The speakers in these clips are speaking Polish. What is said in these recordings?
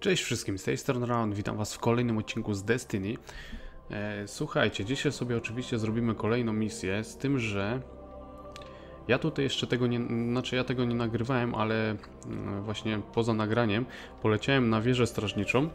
Cześć wszystkim, z tej strony Round, witam was w kolejnym odcinku z Destiny. E, słuchajcie, dzisiaj sobie oczywiście zrobimy kolejną misję, z tym, że ja tutaj jeszcze tego nie, znaczy ja tego nie nagrywałem, ale mm, właśnie poza nagraniem poleciałem na wieżę strażniczą,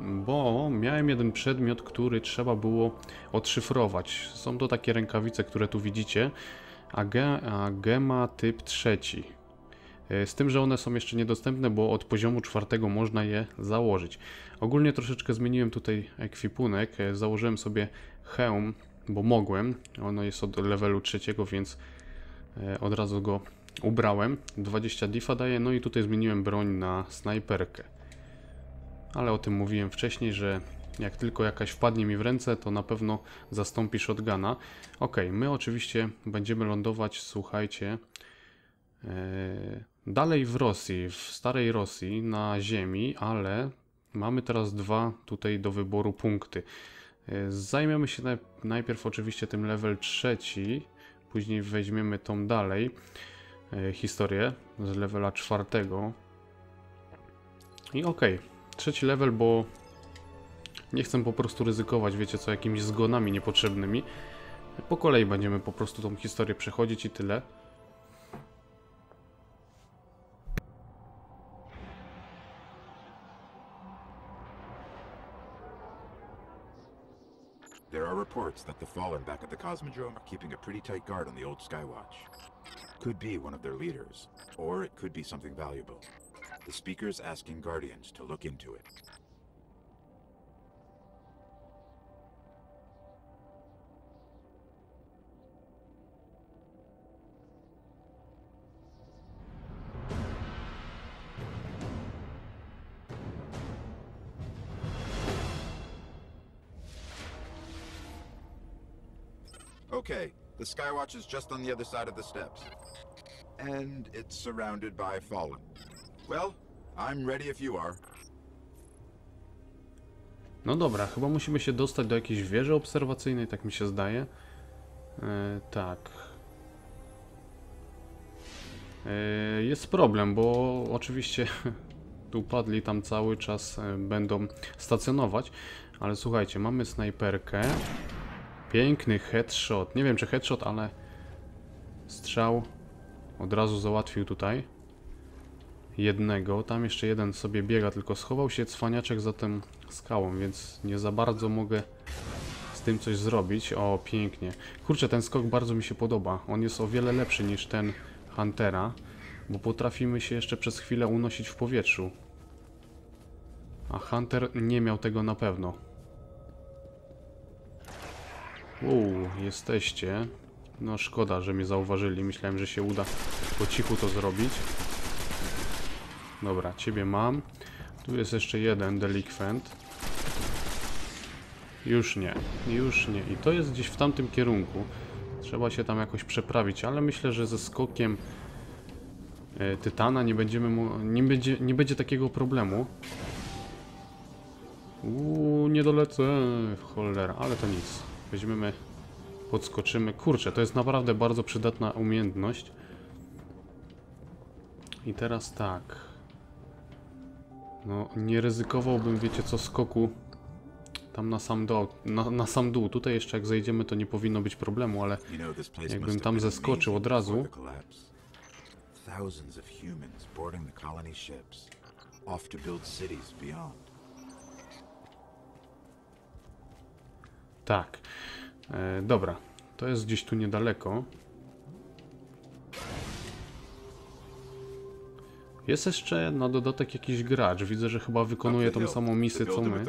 bo miałem jeden przedmiot, który trzeba było odszyfrować. Są to takie rękawice, które tu widzicie, a, ge, a gema typ trzeci. E, Z tym, że one są jeszcze niedostępne, bo od poziomu czwartego można je założyć. Ogólnie troszeczkę zmieniłem tutaj ekwipunek. E, Założyłem sobie hełm, bo mogłem. Ono jest od levelu trzeciego, więc e, od razu go ubrałem. 20 diffa daje, no i tutaj zmieniłem broń na snajperkę. Ale o tym mówiłem wcześniej, że jak tylko jakaś wpadnie mi w ręce, to na pewno zastąpi shotguna. Ok, my oczywiście będziemy lądować, słuchajcie, dalej w Rosji, w starej Rosji, na ziemi, ale mamy teraz dwa tutaj do wyboru punkty. E, Zajmiemy się naj- najpierw oczywiście tym level trzeci, później weźmiemy tą dalej e, historię z levela czwartego. I okej, trzeci level, bo nie chcę po prostu ryzykować, wiecie co, jakimiś zgonami niepotrzebnymi. Po kolei będziemy po prostu tą historię przechodzić i tyle. There are reports that the Fallen back at the Cosmodrome are keeping a pretty tight guard on the old Skywatch. Could be one of their leaders, or it could be something valuable. The Speaker's asking Guardians to look into it. Skywatch is just on the other side of the steps. And it's surrounded by Fallen. Well, I'm ready if you are. No dobra, chyba musimy się dostać do jakiejś wieży obserwacyjnej, tak mi się zdaje. E, tak. E, jest problem, bo oczywiście tu padli tam cały czas e, będą stacjonować, ale słuchajcie, mamy snajperkę. Piękny headshot. Nie wiem czy headshot, ale strzał od razu załatwił tutaj jednego. Tam jeszcze jeden sobie biega, tylko schował się cwaniaczek za tym skałą, więc nie za bardzo mogę z tym coś zrobić. O, pięknie. Kurczę, ten skok bardzo mi się podoba. On jest o wiele lepszy niż ten Huntera, bo potrafimy się jeszcze przez chwilę unosić w powietrzu. A Hunter nie miał tego na pewno. Uuu, jesteście. No szkoda, że mnie zauważyli. Myślałem, że się uda po cichu to zrobić. Dobra, ciebie mam. Tu jest jeszcze jeden delikwent. Już nie, już nie. I to jest gdzieś w tamtym kierunku. Trzeba się tam jakoś przeprawić, ale myślę, że ze skokiem e, Tytana nie będziemy mu, nie będzie, nie będzie takiego problemu. Uuu, nie dolecę, cholera, ale to nic. Weźmiemy, podskoczymy. Kurczę, to jest naprawdę bardzo przydatna umiejętność. I teraz tak. No, nie ryzykowałbym, wiecie co, skoku tam na sam dół. Na, na sam dół. Tutaj jeszcze jak zejdziemy, to nie powinno być problemu, ale Jakbym tam zeskoczył od razu. Thousands of humans boarding the colony ships, off to build cities beyond. Tak. E, dobra, to jest gdzieś tu niedaleko. Jest jeszcze na dodatek jakiś gracz. Widzę, że chyba wykonuje tą samą misję co my.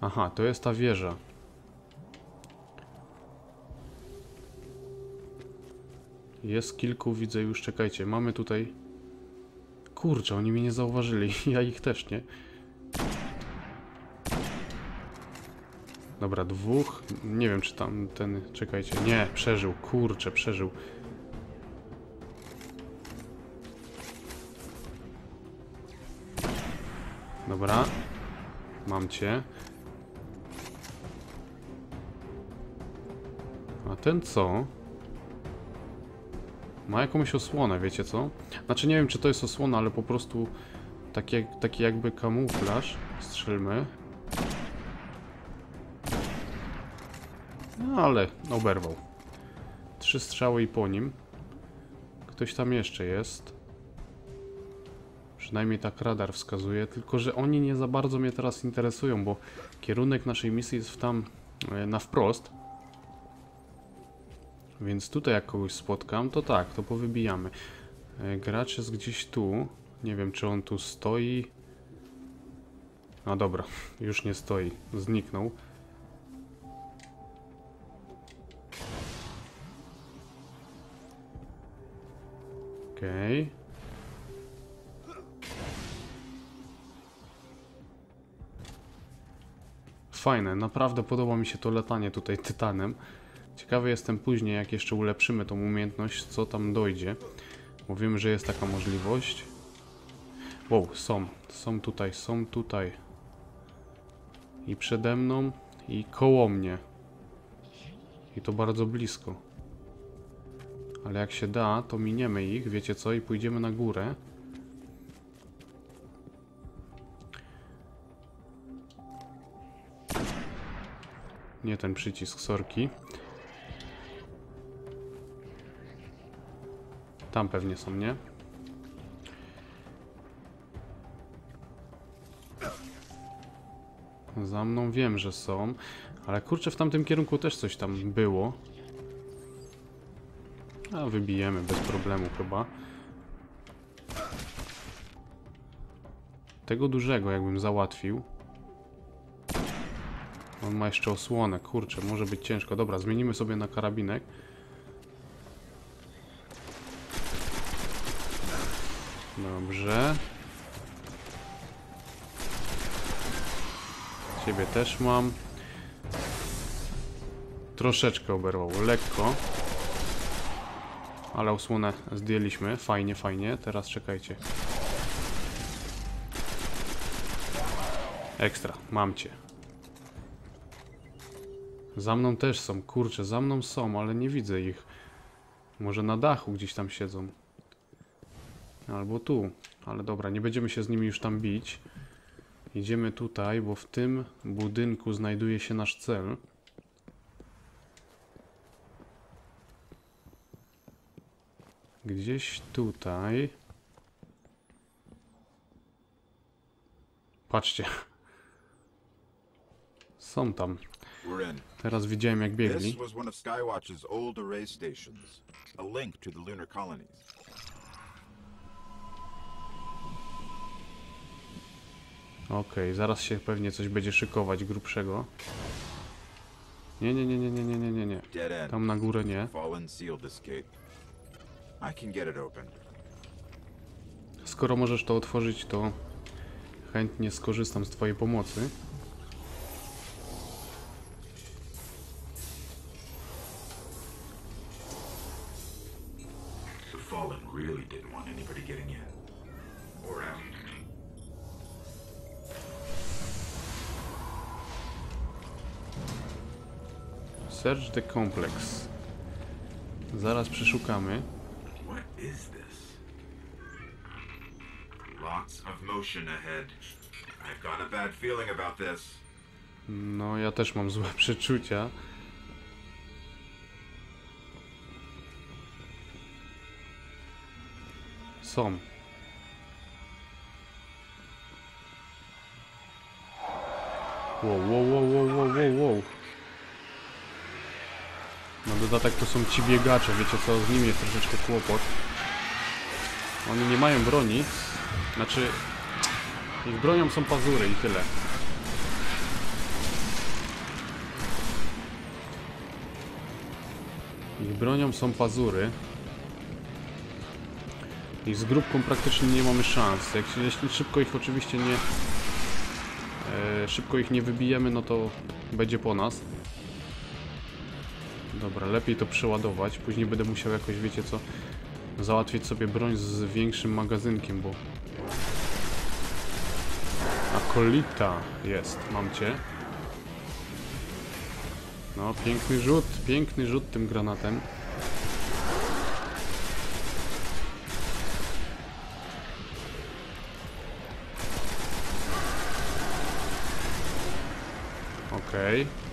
Aha, to jest ta wieża. Jest kilku, widzę już, czekajcie, mamy tutaj... Kurczę, oni mnie nie zauważyli, ja ich też nie. Dobra, dwóch, nie wiem czy tam ten, czekajcie, nie, przeżył, kurczę, przeżył. Dobra, mam cię. A ten co? Ma jakąś osłonę, wiecie co? Znaczy nie wiem, czy to jest osłona, ale po prostu taki, taki jakby kamuflaż. Strzelmy. No ale oberwał. Trzy strzały i po nim. Ktoś tam jeszcze jest. Przynajmniej tak radar wskazuje, tylko że oni nie za bardzo mnie teraz interesują, bo kierunek naszej misji jest w tam e, na wprost. Więc tutaj jak kogoś spotkam, to tak, to powybijamy. E, Gracz jest gdzieś tu. Nie wiem, czy on tu stoi. A dobra, już nie stoi. Zniknął. Okej. Fajne, naprawdę podoba mi się to latanie tutaj tytanem. Ciekawy jestem później, jak jeszcze ulepszymy tą umiejętność, co tam dojdzie. Wiem, że jest taka możliwość. Wow, są. Są tutaj, są tutaj. I przede mną, i koło mnie. I to bardzo blisko. Ale jak się da, to miniemy ich, wiecie co, i pójdziemy na górę. Nie ten przycisk, sorki. Tam pewnie są, nie? Za mną wiem, że są, ale kurczę, w tamtym kierunku też coś tam było. A wybijemy bez problemu chyba. Tego dużego jakbym załatwił. On ma jeszcze osłonę, kurczę, może być ciężko. Dobra, zmienimy sobie na karabinek. Dobrze. Ciebie też mam. Troszeczkę oberwał, lekko. Ale osłonę zdjęliśmy. Fajnie, fajnie. Teraz czekajcie. Ekstra, mam cię. Za mną też są, kurczę, za mną są, ale nie widzę ich. Może na dachu gdzieś tam siedzą. Albo tu. Ale dobra, nie będziemy się z nimi już tam bić. Idziemy tutaj, bo w tym budynku znajduje się nasz cel. Gdzieś tutaj. Patrzcie. Są tam. Teraz widziałem jak biegli. This was one of Skywatch's old array stations, a link to the lunar colonies. Okej, okay, zaraz się pewnie coś będzie szykować grubszego. Nie, nie, nie, nie, nie, nie, nie, nie. Tam na górę nie. Skoro możesz to otworzyć, to chętnie skorzystam z twojej pomocy. Search the complex. Zaraz przeszukamy. Is this? Lots of motion ahead. I've got a bad feeling about this. No, ja też mam złe przeczucia. Są. Wow, wow, wow, wow, wow, wow, wow. Na dodatek to są ci biegacze, wiecie co, z nimi jest troszeczkę kłopot. Oni nie mają broni. Znaczy, ich bronią są pazury i tyle. Ich bronią są pazury. I z grupką praktycznie nie mamy szans. Jak się, jeśli szybko ich oczywiście nie... E, szybko ich nie wybijemy, no to będzie po nas. Dobra, lepiej to przeładować. Później będę musiał jakoś, wiecie co, załatwić sobie broń z większym magazynkiem, bo... Akolita jest, mam cię. No, piękny rzut, piękny rzut tym granatem. Okej. Okay.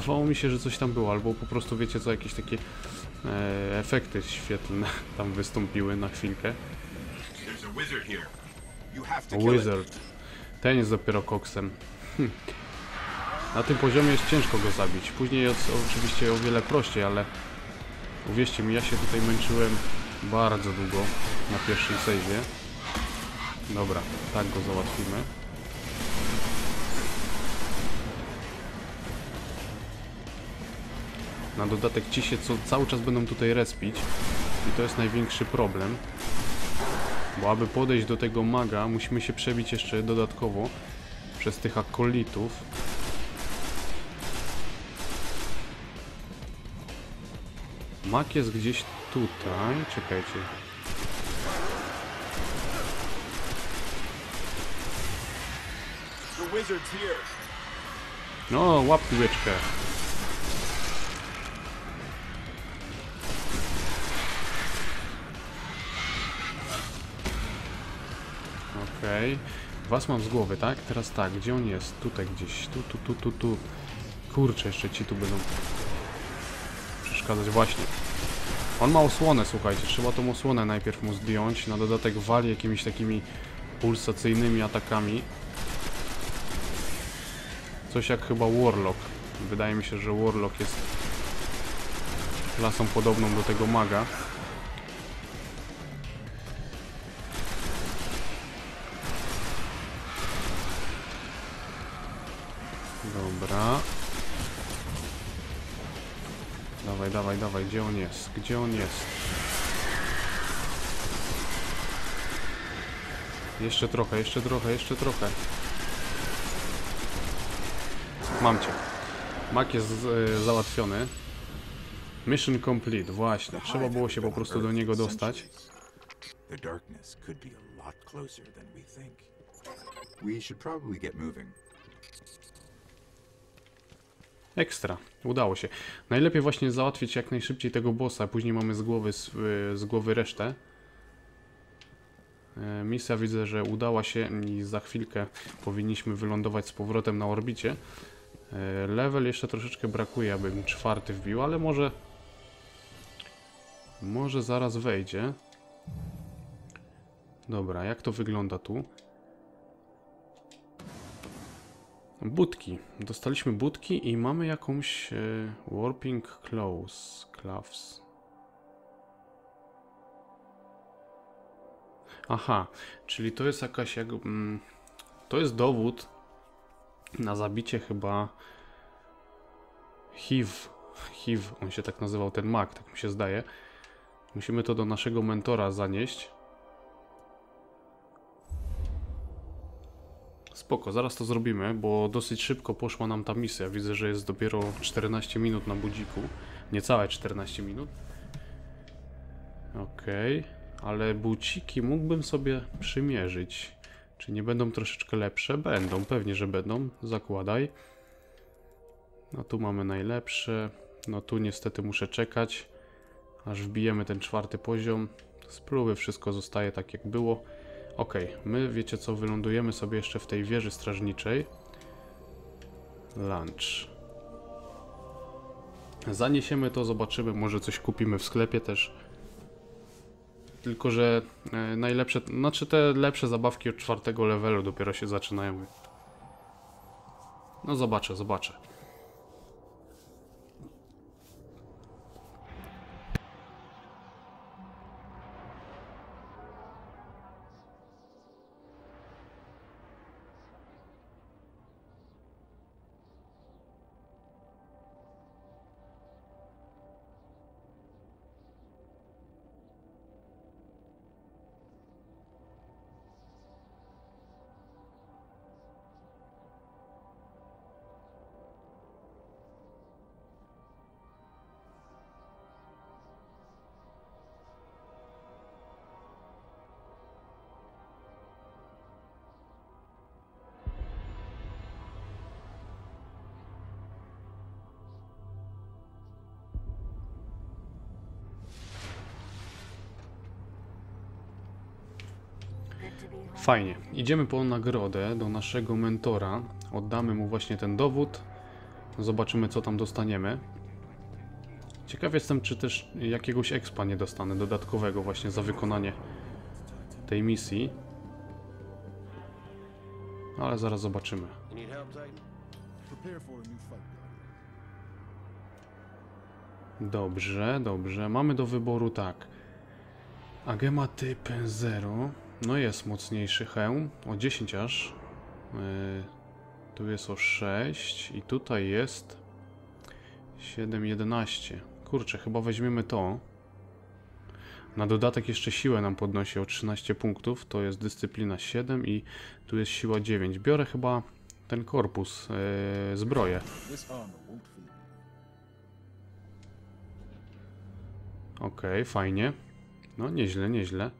Wydawało mi się, że coś tam było, albo po prostu wiecie co, jakieś takie e, efekty świetlne tam wystąpiły na chwilkę. Wizard. Ten jest dopiero koksem. Hm. Na tym poziomie jest ciężko go zabić. Później jest oczywiście o wiele prościej, ale uwierzcie mi, ja się tutaj męczyłem bardzo długo na pierwszej sejdzie. Dobra, tak go załatwimy. Na dodatek ci się co, cały czas będą tutaj respić i to jest największy problem. Bo aby podejść do tego maga, musimy się przebić jeszcze dodatkowo przez tych akolitów. Mag jest gdzieś tutaj. Czekajcie. No, łap piłeczkę. Okej. Was mam z głowy, tak? Teraz tak, gdzie on jest? Tutaj gdzieś. Tu, tu, tu, tu, tu. Kurczę, jeszcze ci tu będą przeszkadzać. Właśnie. On ma osłonę, słuchajcie. Trzeba tą osłonę najpierw mu zdjąć. Na dodatek wali jakimiś takimi pulsacyjnymi atakami. Coś jak chyba Warlock. Wydaje mi się, że Warlock jest klasą podobną do tego maga. Gdzie on jest? Gdzie on jest? Jeszcze trochę, jeszcze trochę, jeszcze trochę. Mam cię. Mak jest e, załatwiony. Mission complete, właśnie. Trzeba było się po prostu do niego dostać. The darkness could be a lot closer than we think. We should. Ekstra, udało się. Najlepiej właśnie załatwić jak najszybciej tego bossa, później mamy z głowy, z, y, z głowy resztę. E, Misja widzę, że udała się i za chwilkę powinniśmy wylądować z powrotem na orbicie. E, Level jeszcze troszeczkę brakuje, abym czwarty wbił, ale może... Może zaraz wejdzie. Dobra, jak to wygląda tu? Budki. Dostaliśmy budki i mamy jakąś e, warping clothes, gloves. Aha, czyli to jest jakaś jak, mm, to jest dowód na zabicie chyba HIV. HIV, on się tak nazywał ten mag, tak mi się zdaje. Musimy to do naszego mentora zanieść. Spoko, zaraz to zrobimy, bo dosyć szybko poszła nam ta misja. Widzę, że jest dopiero 14 minut na budziku. Niecałe 14 minut. Okej, ale buciki mógłbym sobie przymierzyć. Czy nie będą troszeczkę lepsze? Będą, pewnie, że będą. Zakładaj. No tu mamy najlepsze. No tu niestety muszę czekać, aż wbijemy ten czwarty poziom. Spróbuję, wszystko zostaje tak jak było. Ok, my wiecie co, wylądujemy sobie jeszcze w tej wieży strażniczej. Lunch. Zaniesiemy to, zobaczymy, może coś kupimy w sklepie też. Tylko, że e, najlepsze, znaczy te lepsze zabawki od czwartego levelu dopiero się zaczynają. No zobaczę, zobaczę. Fajnie. Idziemy po nagrodę do naszego mentora. Oddamy mu właśnie ten dowód. Zobaczymy, co tam dostaniemy. Ciekaw jestem, czy też jakiegoś expa nie dostanę dodatkowego właśnie za wykonanie tej misji. Ale zaraz zobaczymy. Dobrze, dobrze. Mamy do wyboru tak. Agema typ 0. No jest mocniejszy hełm. O 10 aż. Yy, tu jest o 6. I tutaj jest 7, 11. Kurczę, chyba weźmiemy to. Na dodatek jeszcze siłę nam podnosi o 13 punktów. To jest dyscyplina 7 i tu jest siła 9. Biorę chyba ten korpus, yy, zbroję. Okej, fajnie. No, nieźle, nieźle.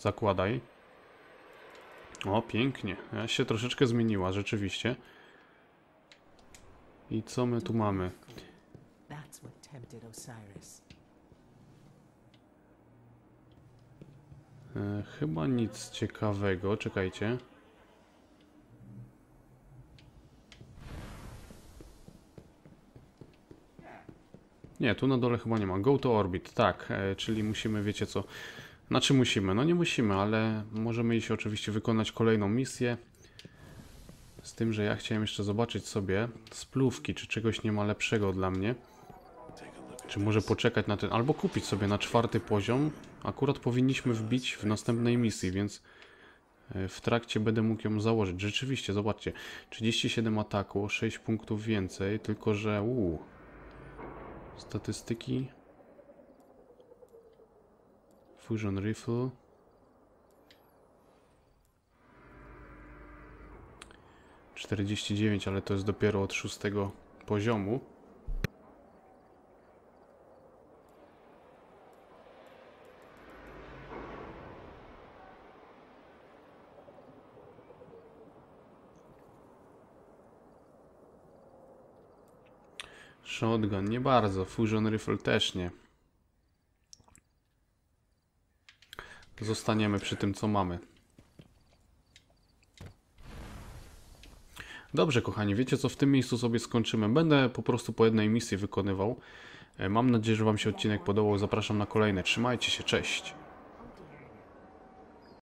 Zakładaj. O, pięknie. Ja się troszeczkę zmieniła, rzeczywiście. I co my tu mamy? E, chyba nic ciekawego. Czekajcie. Nie, tu na dole chyba nie ma. Go to orbit, tak, e, czyli musimy, wiecie co, znaczy musimy, no nie musimy, ale możemy iść oczywiście wykonać kolejną misję. Z tym, że ja chciałem jeszcze zobaczyć sobie splówki, czy czegoś nie ma lepszego dla mnie. Czy może poczekać na ten, albo kupić sobie na czwarty poziom. Akurat powinniśmy wbić w następnej misji, więc e, w trakcie będę mógł ją założyć. Rzeczywiście, zobaczcie, 37 ataku, o 6 punktów więcej, tylko że uu, statystyki. Fusion Rifle. Czterdzieści dziewięć, ale to jest dopiero od szóstego poziomu. Shotgun nie bardzo, Fusion Rifle też nie. Zostaniemy przy tym, co mamy. Dobrze, kochani, wiecie co, w tym miejscu sobie skończymy. Będę po prostu po jednej misji wykonywał. E, Mam nadzieję, że Wam się odcinek podobał. Zapraszam na kolejne. Trzymajcie się, cześć.